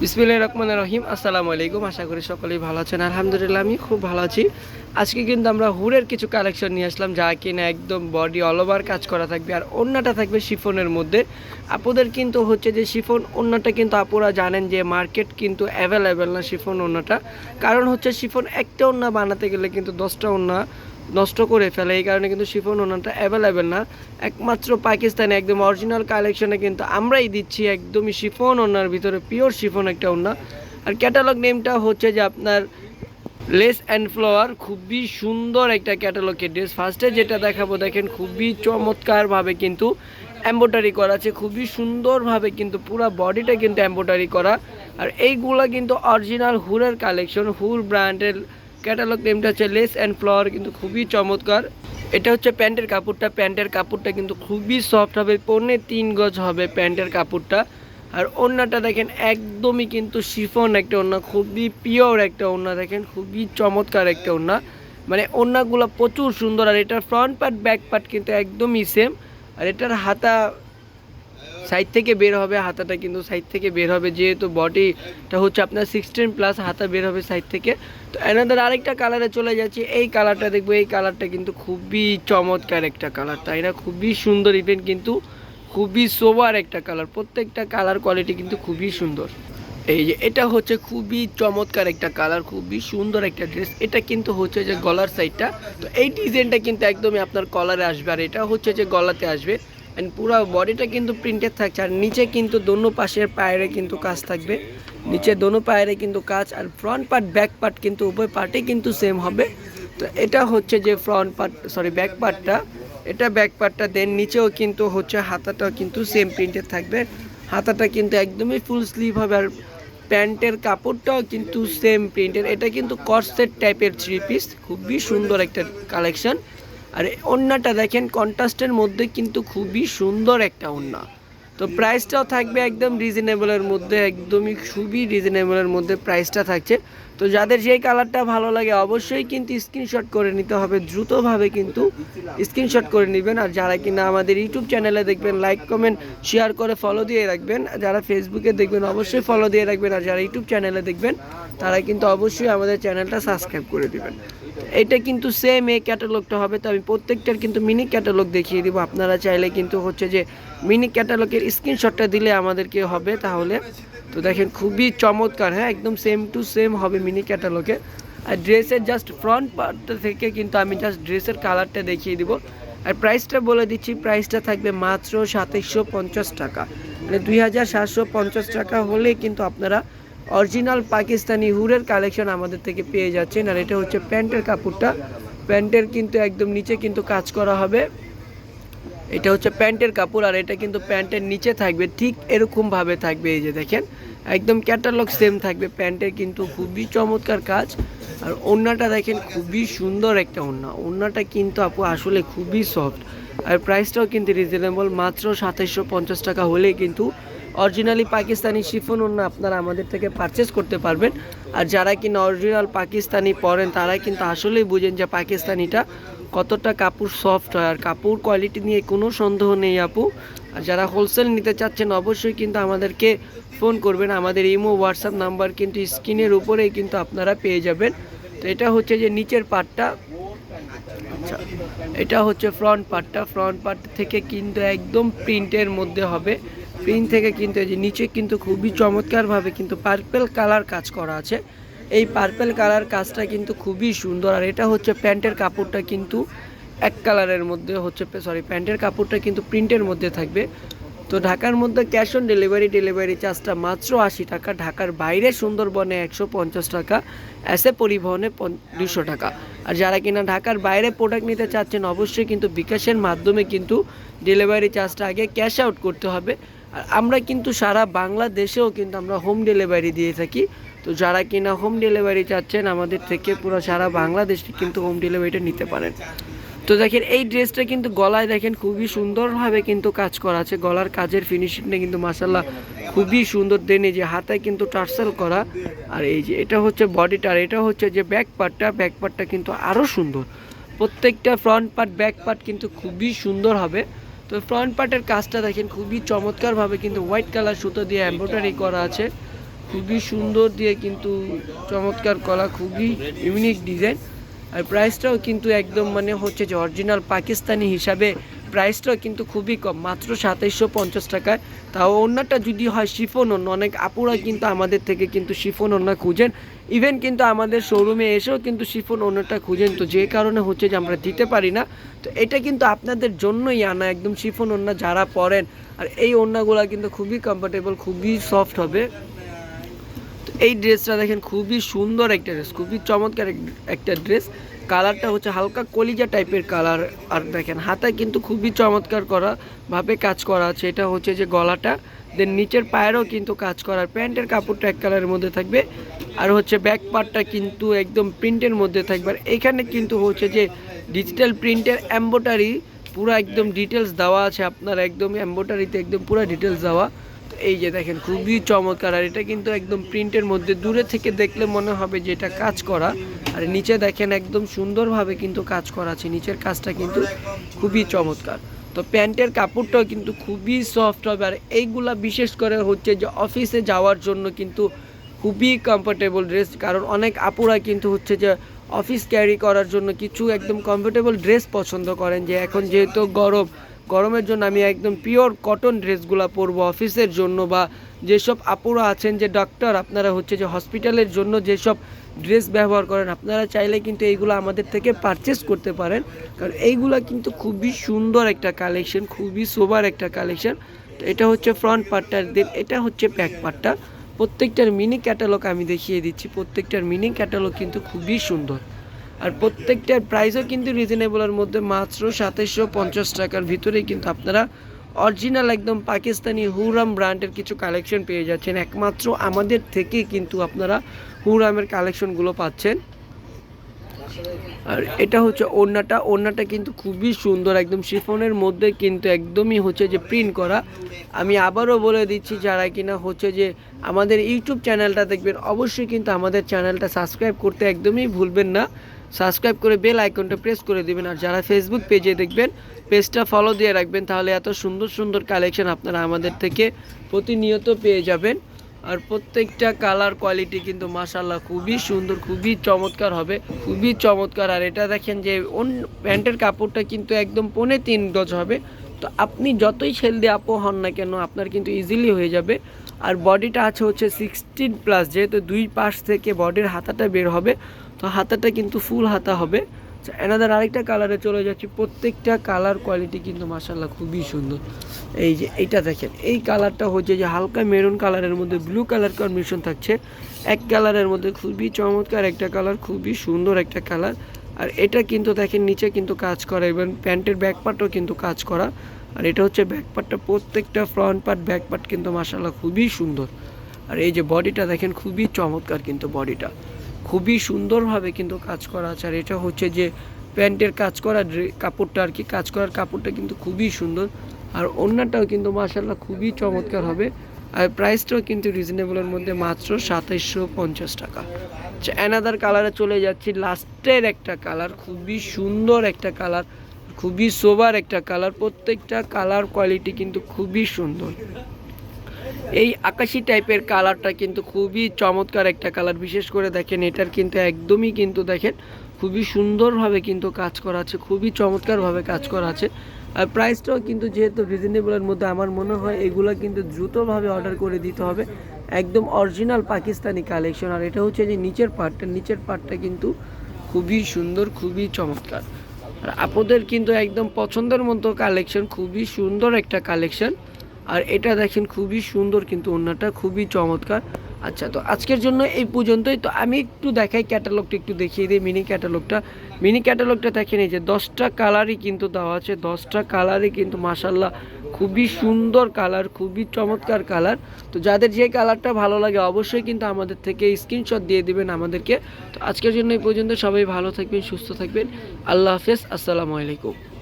বিসমিল্লাহির রহমানির রহিম, আসসালামু আলাইকুম। আশা করি সকলেই ভালো আছেন। আলহামদুলিল্লাহ, আমি খুব ভালো আছি। আজকে কিন্তু আমরা হুরের কিছু কালেকশন নিয়ে আসলাম, যা কিনা একদম বডি অল ওভার কাজ করা থাকবে। আর অন্যটা থাকবে শিফনের মধ্যে। আপুদের কিন্তু হচ্ছে যে শিফন অন্যটা কিন্তু আপুরা জানেন যে মার্কেট কিন্তু অ্যাভেলেবেল না শিফন অন্যটা কারণ হচ্ছে শিফন একটা অন্য বানাতে গেলে কিন্তু দশটা অন্য নষ্ট করে ফেলে, এই কারণে কিন্তু শিফন ওনাটা অ্যাভেলেবেল না। একমাত্র পাকিস্তানে একদম অরিজিনাল কালেকশনে কিন্তু আমরাই দিচ্ছি একদমই শিফন ওনার ভিতরে পিওর শিফন একটা ওনা। আর ক্যাটালগ নেমটা হচ্ছে যে আপনার লেস অ্যান্ড ফ্লাওয়ার খুবই সুন্দর একটা ক্যাটালগের ড্রেস ফার্স্টে যেটা দেখাবো, দেখেন খুবই চমৎকারভাবে কিন্তু এম্বোটারি করা আছে, খুবই সুন্দরভাবে কিন্তু পুরো বডিটা কিন্তু এম্বোটারি করা। আর এইগুলা কিন্তু অরিজিনাল হুরের কালেকশন হুর ব্র্যান্ডের ক্যাটালগ নেমটা হচ্ছে লেস অ্যান্ড ফ্লাওয়ার কিন্তু খুবই চমৎকার। এটা হচ্ছে প্যান্টের কাপড়টা। প্যান্টের কাপড়টা কিন্তু খুবই সফট হবে, পৌনে তিন গজ হবে প্যান্টের কাপড়টা। আর ওড়নাটা দেখেন, একদমই কিন্তু শিফন একটা ওড়না, খুবই পিওর একটা ওড়না দেখেন, খুবই চমৎকার একটা ওড়না। মানে ওড়নাগুলো প্রচুর সুন্দর, আর এটার ফ্রন্ট পার্ট ব্যাক পার্ট কিন্তু একদমই সেম আর এটার হাতা সাইড থেকে বের হবে, হাতাটা কিন্তু সাইড থেকে বের হবে, যেহেতু বডিটা হচ্ছে আপনার সিক্সটিন প্লাস হাতা বের হবে সাইড থেকে। তো এনাদের আরেকটা কালারে চলে যাচ্ছি, এই কালারটা দেখব, এই কালারটা কিন্তু খুবই চমৎকার একটা কালার তাই না? খুবই সুন্দর ইভেন কিন্তু খুবই সোবার একটা কালার প্রত্যেকটা কালার কোয়ালিটি কিন্তু খুবই সুন্দর। এই যে, এটা হচ্ছে খুবই চমৎকার একটা কালার খুবই সুন্দর একটা ড্রেস এটা কিন্তু হচ্ছে যে গলার সাইডটা তো এই ডিজাইনটা কিন্তু একদমই আপনার কলারে আসবে, আর এটা হচ্ছে যে গলাতে আসবে। অ্যান্ড পুরো বডিটা কিন্তু প্রিন্টেড থাকছে। আর নিচে কিন্তু দোনো পাশের পায়েরে কিন্তু কাজ থাকবে। নিচে দোনো পায়েরে কিন্তু কাজ, আর ফ্রন্ট পার্ট ব্যাক পার্ট কিন্তু উভয় পার্টে কিন্তু সেম হবে। তো এটা হচ্ছে যে ফ্রন্ট পার্ট সরি ব্যাক পার্টটা এটা ব্যাক পার্টটা দেন নিচেও কিন্তু হচ্ছে হাতাটাও কিন্তু সেম প্রিন্টেড থাকবে। হাতাটা কিন্তু একদমই ফুল স্লিভ হবে, আর প্যান্টের কাপড়টাও কিন্তু সেম প্রিন্টের এটা কিন্তু কর্সেট টাইপের থ্রি পিস খুবই সুন্দর একটা কালেকশন আর ওড়নাটা দেখেন, কন্ট্রাস্টের মধ্যে কিন্তু খুবই সুন্দর একটা ওড়না তো প্রাইসটাও থাকবে একদম রিজনেবলের মধ্যে, একদমই খুবই রিজনেবলের মধ্যে প্রাইসটা থাকছে। তো যাদের যেই কালারটা ভালো লাগে অবশ্যই কিন্তু স্ক্রিনশট করে নিতে হবে। দ্রুতভাবে কিন্তু স্ক্রিনশট করে নেবেন। আর যারা কিনা আমাদের ইউটিউব চ্যানেলে দেখবেন লাইক কমেন্ট শেয়ার করে ফলো দিয়ে রাখবেন। যারা ফেসবুকে দেখবেন, অবশ্যই ফলো দিয়ে রাখবেন। আর যারা ইউটিউব চ্যানেলে দেখবেন, তারা কিন্তু অবশ্যই আমাদের চ্যানেলটা সাবস্ক্রাইব করে দেবেন। এটা কিন্তু সেম এই ক্যাটালগটা হবে। তো আমি প্রত্যেকটার কিন্তু মিনি ক্যাটালগ দেখিয়ে দিব। আপনারা চাইলে কিন্তু হচ্ছে যে মিনি ক্যাটালগের স্ক্রিনশটটা দিলে আমাদেরকে হবে তাহলে। তো দেখেন, খুবই চমৎকার হ্যাঁ? একদম সেম টু সেম হবে মিনি ক্যাটালগে আর ড্রেসের জাস্ট ফ্রন্ট পার্টটা থেকে কিন্তু আমি জাস্ট ড্রেসের কালারটা দেখিয়ে দিব। আর প্রাইসটা বলে দিচ্ছি প্রাইসটা থাকবে মাত্র সাতাইশশো পঞ্চাশ টাকা। মানে দুই হাজার সাতশো পঞ্চাশ টাকা হলে কিন্তু আপনারা অরিজিনাল পাকিস্তানি হুরের কালেকশন আমাদের থেকে পেয়ে যাচ্ছেন। আর এটা হচ্ছে প্যান্টের কাপড়টা। প্যান্টের কিন্তু একদম নিচে কিন্তু কাজ করা হবে। এটা হচ্ছে প্যান্টের কাপড়, আর এটা কিন্তু প্যান্টের নিচে থাকবে, ঠিক এরকমভাবে থাকবে এই যে দেখেন। একদম ক্যাটালগ সেম থাকবে। প্যান্টের কিন্তু খুবই চমৎকার কাজ। আর ওড়নাটা দেখেন, খুবই সুন্দর একটা ওড়না। ওড়নাটা কিন্তু আপু আসলে খুবই সফট আর প্রাইসটাও কিন্তু রিজনেবল মাত্র সাতাইশশো পঞ্চাশ টাকা হলেই কিন্তু অরিজিনালি পাকিস্তানি শিফন ওড়না আপনারা আমাদের থেকে পারচেস করতে পারবেন। আর যারা কিনা অরিজিনাল পাকিস্তানি পরেন, তারা কিন্তু আসলেই বুঝেন যে পাকিস্তানিটা কতটা কাপড় সফট হয় আর কাপড় কোয়ালিটি নিয়ে কোনো সন্দেহ নেই আপু। আর যারা হোলসেল নিতে চাচ্ছেন অবশ্যই কিন্তু আমাদেরকে ফোন করবেন। আমাদের ইমো হোয়াটসঅ্যাপ নাম্বার কিন্তু স্ক্রিনের উপরেই কিন্তু আপনারা পেয়ে যাবেন। তো এটা হচ্ছে যে নিচের পার্টটা আচ্ছা এটা হচ্ছে ফ্রন্ট পার্টটা ফ্রন্ট পার্ট থেকে কিন্তু একদম প্রিন্টের মধ্যে হবে। প্রিন্ট থেকে কিন্তু এই যে নিচে কিন্তু খুবই চমৎকারভাবে কিন্তু পার্পেল কালার কাজ করা আছে। এই পার্পেল কালার কাজটা কিন্তু খুবই সুন্দর। আর এটা হচ্ছে প্যান্টের কাপড়টা কিন্তু এক কালারের মধ্যে হচ্ছে সরি প্যান্টের কাপড়টা কিন্তু প্রিন্টের মধ্যে থাকবে। তো ঢাকার মধ্যে ক্যাশ অন ডেলিভারি ডেলিভারি চার্জটা মাত্র আশি টাকা, ঢাকার বাইরে সুন্দরবনে একশো পঞ্চাশ টাকা এসে পরিবহনে দুশো টাকা। আর যারা কিনা ঢাকার বাইরে প্রোডাক্ট নিতে চাচ্ছেন, অবশ্যই কিন্তু বিকাশের মাধ্যমে কিন্তু ডেলিভারি চার্জটা আগে ক্যাশ আউট করতে হবে। আর আমরা কিন্তু সারা বাংলাদেশেও কিন্তু আমরা হোম ডেলিভারি দিয়ে থাকি। তো যারা কিনা হোম ডেলিভারি চাচ্ছেন, আমাদের থেকে পুরো সারা বাংলাদেশে কিন্তু হোম ডেলিভারিটা নিতে পারেন। তো দেখেন, এই ড্রেসটা কিন্তু গলায় দেখেন খুবই সুন্দরভাবে কিন্তু কাজ করা আছে। গলার কাজের ফিনিশিংটা কিন্তু মাসাল্লাহ খুবই সুন্দর। দেনে যে হাতায় কিন্তু টার্সেল করা, আর এই যে এটা হচ্ছে বডিটা আর এটা হচ্ছে যে ব্যাক পার্টটা ব্যাক পার্টটা কিন্তু আরও সুন্দর। প্রত্যেকটা ফ্রন্ট পার্ট ব্যাক পার্ট কিন্তু খুবই সুন্দর হবে। তো ফ্রন্ট পার্টের কাজটা দেখেন খুবই চমৎকারভাবে কিন্তু হোয়াইট কালার সুতো দিয়ে এমব্রয়ডারি করা আছে। খুবই সুন্দর দিয়ে কিন্তু চমৎকার কলা, খুবই ইউনিক ডিজাইন আর প্রাইসটাও কিন্তু একদম মানে হচ্ছে যে অরিজিনাল পাকিস্তানি হিসাবে প্রাইসটাও কিন্তু খুবই কম, মাত্র সাতাইশশো পঞ্চাশ টাকায়। তাও অন্যটা যদি হয় শিফন অন্য অনেক আপুরা কিন্তু আমাদের থেকে কিন্তু শিফন অন্য খুঁজেন। ইভেন কিন্তু আমাদের শোরুমে এসেও কিন্তু শিফন অন্যটা খুঁজেন। তো যে কারণে হচ্ছে যে আমরা দিতে পারি না। তো এটা কিন্তু আপনাদের জন্যই আনা, একদম শিফন অন্য যারা পরেন। আর এই ওড়নাগুলো কিন্তু খুবই কমফোর্টেবল খুবই সফট হবে। এই ড্রেসটা দেখেন, খুবই সুন্দর একটা ড্রেস, খুবই চমৎকার একটা ড্রেস। কালারটা হচ্ছে হালকা কলিজা টাইপের কালার, আর দেখেন, হাতায় কিন্তু খুবই চমৎকার করা ভাবে কাজ করা আছে। এটা হচ্ছে যে গলাটা দেন নিচের পায়েরও কিন্তু কাজ করার প্যান্টের কাপড়টা এক কালারের মধ্যে থাকবে, আর হচ্ছে ব্যাক পার্টটা কিন্তু একদম প্রিন্টের মধ্যে থাকবে। আর এখানে কিন্তু হচ্ছে যে ডিজিটাল প্রিন্টের এম্বোটারি পুরো একদম ডিটেলস দেওয়া আছে আপনার, একদম এম্বোটারিতে একদম পুরো ডিটেলস দেওয়া। এই যে দেখেন, খুবই চমৎকার। আর এটা কিন্তু একদম প্রিন্টের মধ্যে, দূরে থেকে দেখলে মনে হবে যে এটা কাজ করা। আর নিচে দেখেন, একদম সুন্দরভাবে কিন্তু কাজ করা আছে। নিচের কাজটা কিন্তু খুবই চমৎকার। তো প্যান্টের কাপড়টাও কিন্তু খুবই সফট হবে। আর এইগুলা বিশেষ করে হচ্ছে যে অফিসে যাওয়ার জন্য কিন্তু খুবই কমফোর্টেবল ড্রেস কারণ অনেক আপুরা কিন্তু হচ্ছে যে অফিস ক্যারি করার জন্য কিছু একদম কমফোর্টেবল ড্রেস পছন্দ করেন। যে এখন যেহেতু গরম গরমের জন্য আমি একদম পিওর কটন ড্রেসগুলো পরবো অফিসের জন্য বা যেসব আপুরা আছেন, যে ডক্টর আপনারা হচ্ছে, যে হসপিটালের জন্য যেসব ড্রেস ব্যবহার করেন, আপনারা চাইলে কিন্তু এইগুলো আমাদের থেকে পারচেস করতে পারেন। কারণ এইগুলো কিন্তু খুবই সুন্দর একটা কালেকশন খুবই সোবার একটা কালেকশন তো এটা হচ্ছে ফ্রন্ট পার্টটা দেন এটা হচ্ছে ব্যাক পার্টটা প্রত্যেকটার মিনি ক্যাটালগ আমি দেখিয়ে দিচ্ছি, প্রত্যেকটার মিনি ক্যাটালগ কিন্তু খুবই সুন্দর। আর প্রত্যেকটার প্রাইসও কিন্তু রিজনেবলের মধ্যে মাত্র সাতাইশশো পঞ্চাশ টাকার ভিতরেই কিন্তু আপনারা অরিজিনাল একদম পাকিস্তানি হুরাম ব্র্যান্ডের কিছু কালেকশন পেয়ে যাচ্ছেন। একমাত্র আমাদের থেকে কিন্তু আপনারা হুরামের কালেকশনগুলো পাচ্ছেন। আর এটা হচ্ছে ওড়নাটা। ওড়নাটা কিন্তু খুবই সুন্দর, একদম শিফনের মধ্যে কিন্তু একদমই হচ্ছে যে প্রিন্ট করা। আমি আবারও বলে দিচ্ছি, যারা কিনা হচ্ছে যে আমাদের ইউটিউব চ্যানেলটা দেখবেন, অবশ্যই কিন্তু আমাদের চ্যানেলটা সাবস্ক্রাইব করতে একদমই ভুলবেন না। সাবস্ক্রাইব করে বেল আইকনটা প্রেস করে দিবেন আর যারা ফেসবুক পেজে দেখবেন পেজটা ফলো দিয়ে রাখবেন, তাহলে এত সুন্দর সুন্দর কালেকশন আপনারা আমাদের থেকে প্রতিনিয়ত পেয়ে যাবেন। আর প্রত্যেকটা কালার কোয়ালিটি কিন্তু মাসাল্লাহ খুবই সুন্দর, খুবই চমৎকার হবে, খুবই চমৎকার। আর এটা দেখেন যে অন্য প্যান্টের কাপড়টা কিন্তু একদম পৌনে তিন গজ হবে। তো আপনি যতই ছেল দিয়ে আপো হন না কেন, আপনার কিন্তু ইজিলি হয়ে যাবে। আর বডিটা আছে হচ্ছে সিক্সটিন প্লাস যেহেতু দুই পাশ থেকে বডির হাতাটা বের হবে। তো হাতাটা কিন্তু ফুল হাতা হবে। এনাদের আরেকটা কালারে চলে যাচ্ছি। প্রত্যেকটা কালার কোয়ালিটি কিন্তু মাসাল্লাহ খুবই সুন্দর। এই যে, এইটা দেখেন, এই কালারটা হচ্ছে যে হালকা মেরুন কালারের মধ্যে ব্লু কালার কম্বিনেশন থাকছে। এক কালারের মধ্যে খুবই চমৎকার একটা কালার খুবই সুন্দর একটা কালার আর এটা কিন্তু দেখেন, নিচে কিন্তু কাজ করা এবং প্যান্টের ব্যাক পার্টও কিন্তু কাজ করা। আর এটা হচ্ছে ব্যাক পার্টটা প্রত্যেকটা ফ্রন্ট পার্ট ব্যাক পার্ট কিন্তু মাসাল্লাহ খুবই সুন্দর। আর এই যে বডিটা দেখেন, খুবই চমৎকার কিন্তু বডিটা খুবই সুন্দরভাবে কিন্তু কাজ করা আছে। আর এটা হচ্ছে যে প্যান্টের কাজ করা কাপড়টা আর কি, কাজ করার কাপড়টা কিন্তু খুবই সুন্দর। আর অন্যটাও কিন্তু মাসাল্লাহ খুবই চমৎকার হবে। আর প্রাইসটাও কিন্তু রিজনেবলের মধ্যে মাত্র সাতাইশশো পঞ্চাশ টাকা। অ্যানাদার কালারে চলে যাচ্ছি। লাস্টের একটা কালার খুবই সুন্দর একটা কালার খুবই সোবার একটা কালার প্রত্যেকটা কালার কোয়ালিটি কিন্তু খুবই সুন্দর। এই আকাশি টাইপের কালারটা কিন্তু খুবই চমৎকার একটা কালার। বিশেষ করে দেখেন, এটার কিন্তু একদমই কিন্তু দেখেন, খুবই সুন্দরভাবে কিন্তু কাজ করা আছে, খুবই চমৎকারভাবে কাজ করা আছে। আর প্রাইসটাও কিন্তু যেহেতু রিজনেবলের মধ্যে, আমার মনে হয় এগুলো কিন্তু দ্রুতভাবে অর্ডার করে দিতে হবে। একদম অরিজিনাল পাকিস্তানি কালেকশন আর এটা হচ্ছে যে নিচের পার্টটা নিচের পার্টটা কিন্তু খুবই সুন্দর, খুবই চমৎকার। আর আপনাদের কিন্তু একদম পছন্দের মতো কালেকশন খুবই সুন্দর একটা কালেকশন আর এটা দেখেন খুবই সুন্দর কিন্তু অন্যটা খুবই চমৎকার। আচ্ছা তো আজকের জন্য এই পর্যন্তই। তো আমি একটু দেখাই ক্যাটালগটা, একটু দেখিয়ে দিই মিনি ক্যাটালগটা। মিনি ক্যাটালগটা দেখেন এই যে দশটা কালারই কিন্তু দেওয়া আছে, দশটা কালারই কিন্তু মাসাল্লাহ খুবই সুন্দর কালার, খুবই চমৎকার কালার। তো যাদের যে কালারটা ভালো লাগে অবশ্যই কিন্তু আমাদের থেকে স্ক্রিনশট দিয়ে দিবেন আমাদেরকে। তো আজকের জন্য এই পর্যন্ত সবাই ভালো থাকবেন, সুস্থ থাকবেন। আল্লাহ হাফেজ, আসসালামু আলাইকুম।